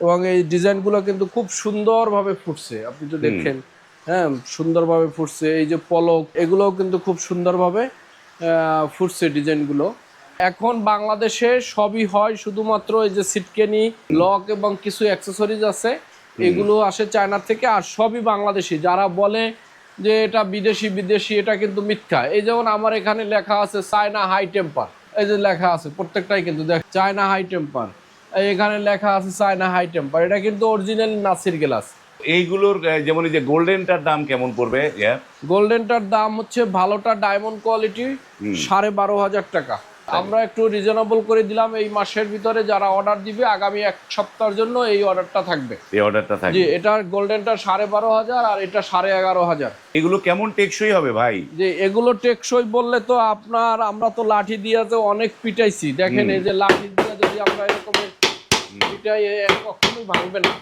এবং এই ডিজাইনগুলো কিন্তু খুব সুন্দরভাবে ফুটছে। আপনি তো দেখেন হ্যাঁ সুন্দরভাবে ফুটছে। এই যে পলক এগুলোও কিন্তু খুব সুন্দরভাবে ফুটছে ডিজাইনগুলো। এখন বাংলাদেশে সবই হয় শুধুমাত্র এই যে সিটকেনি লক এবং কিছু অ্যাক্সেসরিজ আছে। এগুলো আসে চায়নার থেকে আর সবই বাংলাদেশি। যারা বলে যে এটা বিদেশি বিদেশি এটা কিন্তু মিথ্যা। এই যেমন আমার এখানে লেখা আছে চায়না হাই টেম্পার। এই যে লেখা আছে প্রত্যেকটাই কিন্তু দেখ চায়না হাই টেম্পার। এখানে লেখা আছে চায়না হাই টেম্পার। এটা কিন্তু অরিজিনাল নাসির গ্লাস। এইগুলোর যেমন এই যে গোল্ডেনটার দাম কেমন পড়বে? গোল্ডেনটার দাম হচ্ছে ভালোটা ডায়মন্ড কোয়ালিটি সাড়ে বারো হাজার টাকা। আমরা একটু রিজনেবল করে দিলাম এই মাসের ভিতরে যারা অর্ডার দিবে আগামী এক সপ্তাহের জন্য এই অর্ডারটা থাকবে। এই অর্ডারটা থাকবে। জি এটার গোল্ডেনটা সাড়ে বারো হাজার আর এটা সাড়ে এগারো হাজার। এগুলো কেমন টেকসই হবে ভাই? যে এগুলো টেকসই বললে তো আপনার আমরা তো লাঠি দিয়ে তো অনেক পিটাইছি। দেখেন এই যে লাঠি দিয়ে আমরা এরকমের পিটাই এ কখনোই ভাঙবে না।